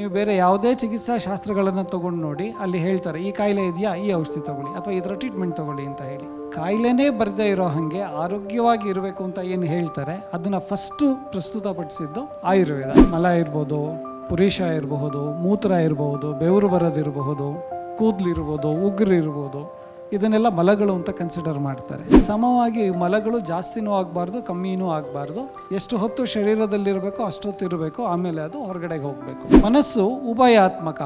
ನೀವು ಬೇರೆ ಯಾವುದೇ ಚಿಕಿತ್ಸಾ ಶಾಸ್ತ್ರಗಳನ್ನು ತೊಗೊಂಡು ನೋಡಿ, ಅಲ್ಲಿ ಹೇಳ್ತಾರೆ, ಈ ಕಾಯಿಲೆ ಇದೆಯಾ? ಈ ಔಷಧಿ ತಗೊಳ್ಳಿ ಅಥವಾ ಇದರ ಟ್ರೀಟ್ಮೆಂಟ್ ತಗೊಳ್ಳಿ ಅಂತ ಹೇಳಿ. ಕಾಯಿಲೆನೇ ಬರದೇ ಇರೋ ಹಾಗೆ ಆರೋಗ್ಯವಾಗಿ ಇರಬೇಕು ಅಂತ ಏನು ಹೇಳ್ತಾರೆ, ಅದನ್ನು ಫಸ್ಟು ಪ್ರಸ್ತುತಪಡಿಸಿದ್ದು ಆಯುರ್ವೇದ. ಮಲ ಇರ್ಬೋದು, ಪುರುಷ ಇರಬಹುದು ಮೂತ್ರ ಇರಬಹುದು ಬೆವರು ಬರೋದಿರಬಹುದು ಕೂದಲಿರ್ಬೋದು ಉಗುರು ಇರ್ಬೋದು ಇದನ್ನೆಲ್ಲ ಮಲಗಳು ಅಂತ ಕನ್ಸಿಡರ್ ಮಾಡ್ತಾರೆ. ಸಮವಾಗಿ ಮಲಗಳು ಜಾಸ್ತಿನೂ ಆಗಬಾರ್ದು, ಕಮ್ಮಿನೂ ಆಗಬಾರ್ದು. ಎಷ್ಟು ಹೊತ್ತು ಶರೀರದಲ್ಲಿರಬೇಕೋ ಅಷ್ಟೊತ್ತು ಇರಬೇಕು, ಆಮೇಲೆ ಅದು ಹೊರಗಡೆಗೆ ಹೋಗಬೇಕು. ಮನಸ್ಸು ಉಭಯಾತ್ಮಕ.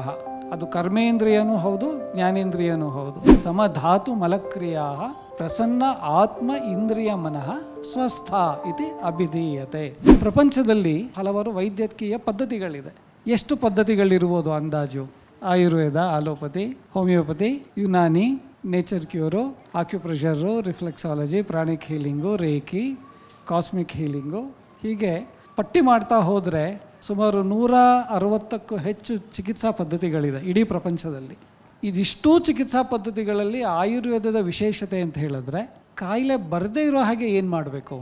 ಅದು ಕರ್ಮೇಂದ್ರಿಯನೂ ಹೌದು, ಜ್ಞಾನೇಂದ್ರಿಯನೂ ಹೌದು. ಸಮಧಾತು ಮಲಕ್ರಿಯಾ ಪ್ರಸನ್ನ ಆತ್ಮ ಇಂದ್ರಿಯ ಮನಃ ಸ್ವಸ್ಥ ಇತಿ ಅಭಿಧೀಯತೆ. ಪ್ರಪಂಚದಲ್ಲಿ ಹಲವಾರು ವೈದ್ಯಕೀಯ ಪದ್ಧತಿಗಳಿದೆ. ಎಷ್ಟು ಪದ್ಧತಿಗಳಿರ್ಬೋದು ಅಂದಾಜು? Ayurveda allopathy homeopathy, Unani nature cure acupressure reflexology pranic healing reiki cosmic healing ಹೀಗೆ ಪಟ್ಟಿ ಮಾಡ್ತಾ ಹೋದರೆ ಸುಮಾರು ನೂರ ಅರವತ್ತಕ್ಕೂ ಹೆಚ್ಚು ಚಿಕಿತ್ಸಾ ಪದ್ಧತಿಗಳಿದೆ ಇಡೀ ಪ್ರಪಂಚದಲ್ಲಿ. ಇದಿಷ್ಟೂ ಚಿಕಿತ್ಸಾ ಪದ್ಧತಿಗಳಲ್ಲಿ ಆಯುರ್ವೇದದ ವಿಶೇಷತೆ ಅಂತ ಹೇಳಿದ್ರೆ ಕಾಯಿಲೆ ಬರದೇ ಇರೋ ಹಾಗೆ ಏನು ಮಾಡಬೇಕು?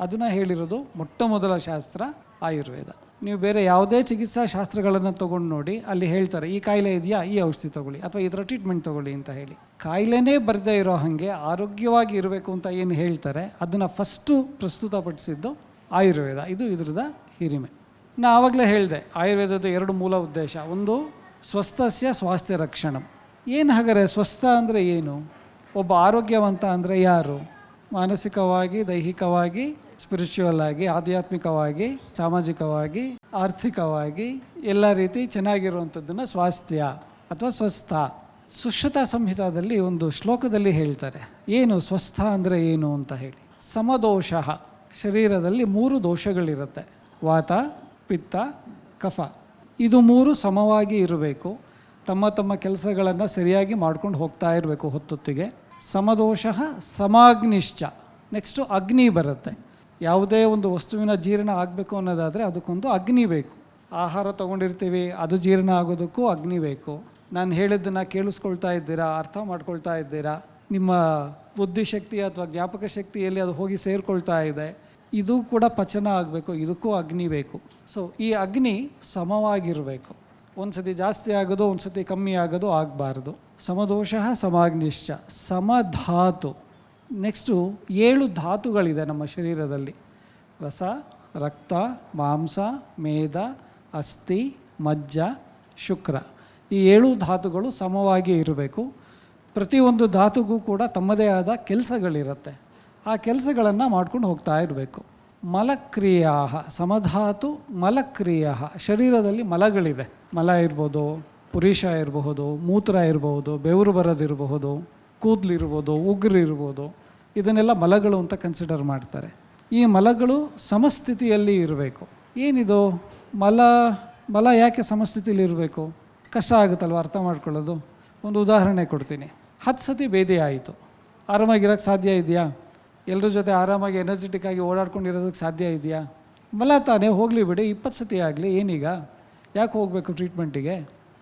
ಅದನ್ನು ಹೇಳಿರೋದು ಮೊಟ್ಟ ಮೊದಲ ಶಾಸ್ತ್ರ ಆಯುರ್ವೇದ. ನೀವು ಬೇರೆ ಯಾವುದೇ ಚಿಕಿತ್ಸಾ ಶಾಸ್ತ್ರಗಳನ್ನು ತೊಗೊಂಡು ನೋಡಿ, ಅಲ್ಲಿ ಹೇಳ್ತಾರೆ, ಈ ಕಾಯಿಲೆ ಇದೆಯಾ? ಈ ಔಷಧಿ ತಗೊಳ್ಳಿ, ಅಥವಾ ಇದರ ಟ್ರೀಟ್ಮೆಂಟ್ ತಗೊಳ್ಳಿ ಅಂತ ಹೇಳಿ. ಕಾಯಿಲೆನೇ ಬರದೇ ಇರೋ ಹಾಗೆ ಆರೋಗ್ಯವಾಗಿ ಇರಬೇಕು ಅಂತ ಏನು ಹೇಳ್ತಾರೆ, ಅದನ್ನು ಫಸ್ಟು ಪ್ರಸ್ತುತಪಡಿಸಿದ್ದು ಆಯುರ್ವೇದ. ಇದು ಇದ್ರದ ಹಿರಿಮೆ. ನಾ ಆವಾಗಲೇ ಹೇಳಿದೆ, ಆಯುರ್ವೇದದ ಎರಡು ಮೂಲ ಉದ್ದೇಶ. ಒಂದು, ಸ್ವಸ್ಥಸ್ಯ ಸ್ವಾಸ್ಥ್ಯ ರಕ್ಷಣ. ಏನು ಹಾಗಾದರೆ ಸ್ವಸ್ಥ ಅಂದರೆ ಏನು? ಒಬ್ಬ ಆರೋಗ್ಯವಂತ ಅಂದರೆ ಯಾರು? ಮಾನಸಿಕವಾಗಿ, ದೈಹಿಕವಾಗಿ ಸ್ಪಿರಿಚುವಲ್ ಆಗಿ, ಆಧ್ಯಾತ್ಮಿಕವಾಗಿ, ಸಾಮಾಜಿಕವಾಗಿ, ಆರ್ಥಿಕವಾಗಿ ಎಲ್ಲ ರೀತಿ ಚೆನ್ನಾಗಿರುವಂಥದ್ದನ್ನು ಸ್ವಾಸ್ಥ್ಯ ಅಥವಾ ಸ್ವಸ್ಥ, ಸುಶ್ರುತ ಸಂಹಿತಾದಲ್ಲಿ ಒಂದು ಶ್ಲೋಕದಲ್ಲಿ ಹೇಳ್ತಾರೆ. ಏನು ಸ್ವಸ್ಥ ಅಂದರೆ ಏನು ಅಂತ ಹೇಳಿ. ಸಮದೋಷ, ಶರೀರದಲ್ಲಿ ಮೂರು ದೋಷಗಳಿರುತ್ತೆ. ವಾತ, ಪಿತ್ತ, ಕಫ. ಇದು ಮೂರು ಸಮವಾಗಿ ಇರಬೇಕು. ತಮ್ಮ ತಮ್ಮ ಕೆಲಸಗಳನ್ನು ಸರಿಯಾಗಿ ಮಾಡ್ಕೊಂಡು ಹೋಗ್ತಾ ಇರಬೇಕು ಹೊತ್ತೊತ್ತಿಗೆ. ಸಮದೋಷ, ಸಮಾಗ್ನಿಶ್ಚ. ನೆಕ್ಸ್ಟು ಅಗ್ನಿ ಬರುತ್ತೆ. ಯಾವುದೇ ಒಂದು ವಸ್ತುವಿನ ಜೀರ್ಣ ಆಗಬೇಕು ಅನ್ನೋದಾದರೆ ಅದಕ್ಕೊಂದು ಅಗ್ನಿ ಬೇಕು. ಆಹಾರ ತೊಗೊಂಡಿರ್ತೀವಿ, ಅದು ಜೀರ್ಣ ಆಗೋದಕ್ಕೂ ಅಗ್ನಿ ಬೇಕು. ನಾನು ಹೇಳಿದ್ದನ್ನು ಕೇಳಿಸ್ಕೊಳ್ತಾ ಇದ್ದೀರಾ, ಅರ್ಥ ಮಾಡ್ಕೊಳ್ತಾ ಇದ್ದೀರಾ? ನಿಮ್ಮ ಬುದ್ಧಿಶಕ್ತಿ ಅಥವಾ ಜ್ಞಾಪಕ ಶಕ್ತಿಯಲ್ಲಿ ಅದು ಹೋಗಿ ಸೇರಿಕೊಳ್ತಾ ಇದೆ. ಇದು ಕೂಡ ಪಚನ ಆಗಬೇಕು, ಇದಕ್ಕೂ ಅಗ್ನಿ ಬೇಕು. ಸೊ ಈ ಅಗ್ನಿ ಸಮವಾಗಿರಬೇಕು. ಒಂದು ಸತಿ ಜಾಸ್ತಿ ಆಗೋದು ಒಂದು ಸತಿ ಕಮ್ಮಿ ಆಗೋದು ಆಗಬಾರ್ದು. ಸಮದೋಷ ಸಮಾಗ್ನಿಶ್ಚ. ಸಮಧಾತು. ನೆಕ್ಸ್ಟು ಏಳು ಧಾತುಗಳಿದೆ ನಮ್ಮ ಶರೀರದಲ್ಲಿ. ರಸ, ರಕ್ತ, ಮಾಂಸ ಮೇಧ ಅಸ್ಥಿ, ಮಜ್ಜ, ಶುಕ್ರ. ಈ ಏಳು ಧಾತುಗಳು ಸಮವಾಗಿ ಇರಬೇಕು. ಪ್ರತಿಯೊಂದು ಧಾತುಗೂ ಕೂಡ ತಮ್ಮದೇ ಆದ ಕೆಲಸಗಳಿರುತ್ತೆ. ಆ ಕೆಲಸಗಳನ್ನು ಮಾಡ್ಕೊಂಡು ಹೋಗ್ತಾ ಇರಬೇಕು. ಮಲಕ್ರಿಯಾ ಸಮಧಾತು ಮಲಕ್ರಿಯಾ ಶರೀರದಲ್ಲಿ ಮಲಗಳಿದೆ ಮಲ ಇರ್ಬೋದು, ಪುರುಷ ಇರಬಹುದು ಮೂತ್ರ ಇರಬಹುದು ಬೆವರು ಬರೋದಿರಬಹುದು. ಕೂದಲಿರ್ಬೋದು, ಉಗುರಿರ್ಬೋದು, ಇದನ್ನೆಲ್ಲ ಮಲಗಳು ಅಂತ ಕನ್ಸಿಡರ್ ಮಾಡ್ತಾರೆ. ಈ ಮಲಗಳು ಸಮಸ್ಥಿತಿಯಲ್ಲಿ ಇರಬೇಕು. ಏನಿದು? ಮಲ ಮಲ ಯಾಕೆ ಸಮಸ್ಥಿತಿಯಲ್ಲಿ ಇರಬೇಕು? ಕಷ್ಟ ಆಗುತ್ತಲ್ವ? ಅರ್ಥ ಮಾಡ್ಕೊಳ್ಳೋದು. ಒಂದು ಉದಾಹರಣೆ ಕೊಡ್ತೀನಿ. ಹತ್ತು ಸತಿ ಭೇದಿ ಆಯಿತು. ಆರಾಮಾಗಿರೋಕ್ಕೆ ಸಾಧ್ಯ ಇದೆಯಾ? ಎಲ್ಲರ ಜೊತೆ ಆರಾಮಾಗಿ ಎನರ್ಜೆಟಿಕ್ ಆಗಿ ಓಡಾಡ್ಕೊಂಡಿರೋದಕ್ಕೆ ಸಾಧ್ಯ ಇದೆಯಾ? ಮಲ ತಾನೇ ಹೋಗಲಿ ಬಿಡಿ, ಇಪ್ಪತ್ತು ಸತಿ ಆಗಲಿ, ಏನೀಗ? ಯಾಕೆ ಹೋಗಬೇಕು ಟ್ರೀಟ್ಮೆಂಟಿಗೆ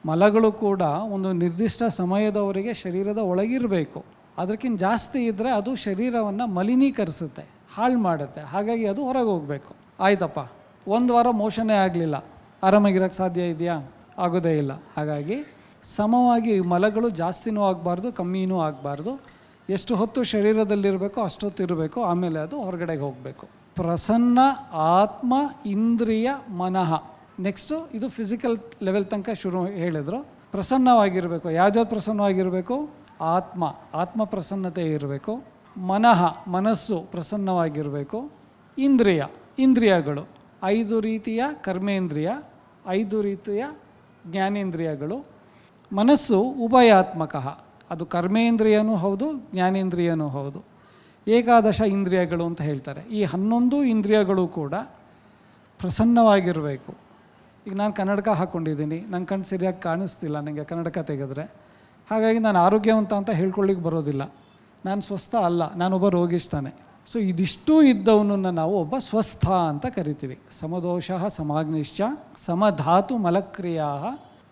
ಮಲಗಳು ಕೂಡ ಒಂದು ನಿರ್ದಿಷ್ಟ ಸಮಯದವರೆಗೆ ಶರೀರದ ಒಳಗಿರಬೇಕು. ಅದಕ್ಕಿಂತ ಜಾಸ್ತಿ ಇದ್ದರೆ ಅದು ಶರೀರವನ್ನು ಮಲಿನೀಕರಿಸುತ್ತೆ, ಹಾಳು ಮಾಡುತ್ತೆ. ಹಾಗಾಗಿ ಅದು ಹೊರಗೆ ಹೋಗಬೇಕು ಆಯ್ತಪ್ಪ. ಒಂದು ವಾರ ಮೋಷನೇ ಆಗಲಿಲ್ಲ. ಆರಾಮಾಗಿರೋಕ್ಕೆ ಸಾಧ್ಯ ಇದೆಯಾ? ಆಗೋದೇ ಇಲ್ಲ. ಹಾಗಾಗಿ ಸಮವಾಗಿ ಮಲಗಳು ಜಾಸ್ತಿನೂ ಆಗಬಾರ್ದು, ಕಮ್ಮಿನೂ ಆಗಬಾರ್ದು. ಎಷ್ಟು ಹೊತ್ತು ಶರೀರದಲ್ಲಿರಬೇಕೋ ಅಷ್ಟೊತ್ತು ಇರಬೇಕು. ಆಮೇಲೆ ಅದು ಹೊರಗಡೆಗೆ ಹೋಗಬೇಕು. ಪ್ರಸನ್ನ ಆತ್ಮ ಇಂದ್ರಿಯ ಮನಃ. ನೆಕ್ಸ್ಟು ಇದು ಫಿಸಿಕಲ್ ಲೆವೆಲ್ ತನಕ ಶುರು ಹೇಳಿದರು. ಪ್ರಸನ್ನವಾಗಿರಬೇಕು. ಯಾವ್ದ್ಯಾವ್ದು ಪ್ರಸನ್ನವಾಗಿರಬೇಕು? ಆತ್ಮ. ಆತ್ಮ ಪ್ರಸನ್ನತೆ ಇರಬೇಕು. ಮನಃ, ಮನಸ್ಸು ಪ್ರಸನ್ನವಾಗಿರಬೇಕು. ಇಂದ್ರಿಯ, ಇಂದ್ರಿಯಗಳು. ಐದು ರೀತಿಯ ಕರ್ಮೇಂದ್ರಿಯ, ಐದು ರೀತಿಯ ಜ್ಞಾನೇಂದ್ರಿಯಗಳು. ಮನಸ್ಸು ಉಭಯಾತ್ಮಕ. ಅದು ಕರ್ಮೇಂದ್ರಿಯನೂ ಹೌದು, ಜ್ಞಾನೇಂದ್ರಿಯನೂ ಹೌದು. ಏಕಾದಶ ಇಂದ್ರಿಯಗಳು ಅಂತ ಹೇಳ್ತಾರೆ. ಈ ಹನ್ನೊಂದು ಇಂದ್ರಿಯಗಳು ಕೂಡ ಪ್ರಸನ್ನವಾಗಿರಬೇಕು. ಈಗ ನಾನು ಕನ್ನಡಕ ಹಾಕ್ಕೊಂಡಿದ್ದೀನಿ ನನ್ನ ಕಣ್ಣು ಸರಿಯಾಗಿ ಕಾಣಿಸ್ತಿಲ್ಲ ನನಗೆ ಕನ್ನಡಕ ತೆಗೆದ್ರೆ. ಹಾಗಾಗಿ ನಾನು ಆರೋಗ್ಯವಂತ ಅಂತ ಹೇಳ್ಕೊಳ್ಳಿಕ್ಕೆ ಬರೋದಿಲ್ಲ. ನಾನು ಸ್ವಸ್ಥ ಅಲ್ಲ ನಾನೊಬ್ಬ ರೋಗಿಸ್ತಾನೆ ಸೊ ಇದಿಷ್ಟು ಇದ್ದವನನ್ನು ನಾವು ಒಬ್ಬ ಸ್ವಸ್ಥ ಅಂತ ಕರಿತೀವಿ. ಸಮದೋಷ ಸಮಾಗ್ನಿಶ್ಚ ಸಮಧಾತು ಮಲಕ್ರಿಯಾ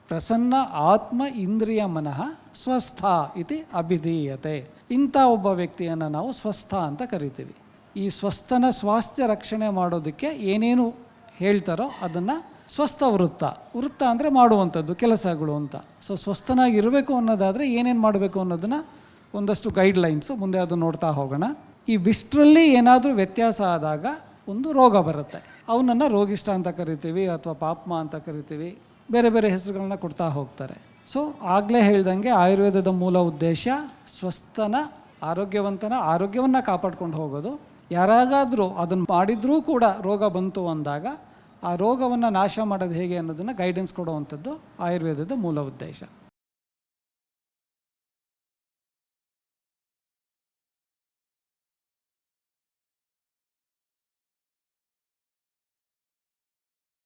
ಪ್ರಸನ್ನ ಆತ್ಮ ಇಂದ್ರಿಯ ಮನಃ ಸ್ವಸ್ಥ ಇತಿ ಅಭಿಧೀಯತೆ. ಇಂಥ ಒಬ್ಬ ವ್ಯಕ್ತಿಯನ್ನು ನಾವು ಸ್ವಸ್ಥ ಅಂತ ಕರಿತೀವಿ. ಈ ಸ್ವಸ್ಥನ ಸ್ವಾಸ್ಥ್ಯ ರಕ್ಷಣೆ ಮಾಡೋದಕ್ಕೆ ಏನೇನು ಹೇಳ್ತಾರೋ ಅದನ್ನು ಸ್ವಸ್ಥ ವೃತ್ತ. ವೃತ್ತ ಅಂದರೆ ಮಾಡುವಂಥದ್ದು, ಕೆಲಸಗಳು ಅಂತ. ಸೊ ಸ್ವಸ್ಥನಾಗಿರಬೇಕು ಅನ್ನೋದಾದರೆ ಏನೇನು ಮಾಡಬೇಕು ಅನ್ನೋದನ್ನು ಒಂದಷ್ಟು ಗೈಡ್ಲೈನ್ಸು ಮುಂದೆ ಅದು ನೋಡ್ತಾ ಹೋಗೋಣ. ಈ ವಿಷ್ಟ್ರಲ್ಲಿ ಏನಾದರೂ ವ್ಯತ್ಯಾಸ ಆದಾಗ ಒಂದು ರೋಗ ಬರುತ್ತೆ. ಅವನನ್ನು ರೋಗಿಷ್ಠ ಅಂತ ಕರಿತೀವಿ ಅಥವಾ ಪಾಪ್ಮ ಅಂತ ಕರಿತೀವಿ. ಬೇರೆ ಬೇರೆ ಹೆಸರುಗಳನ್ನ ಕೊಡ್ತಾ ಹೋಗ್ತಾರೆ. ಸೊ ಆಗಲೇ ಹೇಳ್ದಂಗೆ ಆಯುರ್ವೇದದ ಮೂಲ ಉದ್ದೇಶ ಸ್ವಸ್ಥನ, ಆರೋಗ್ಯವಂತನ, ಆರೋಗ್ಯವನ್ನು ಕಾಪಾಡ್ಕೊಂಡು ಹೋಗೋದು. ಯಾರಾಗಾದರೂ ಅದನ್ನು ಮಾಡಿದರೂ ಕೂಡ ರೋಗ ಬಂತು ಅಂದಾಗ ಆ ರೋಗವನ್ನು ನಾಶ ಮಾಡೋದು ಹೇಗೆ ಅನ್ನೋದನ್ನು ಗೈಡೆನ್ಸ್ ಕೊಡುವಂಥದ್ದು ಆಯುರ್ವೇದದ ಮೂಲ ಉದ್ದೇಶ.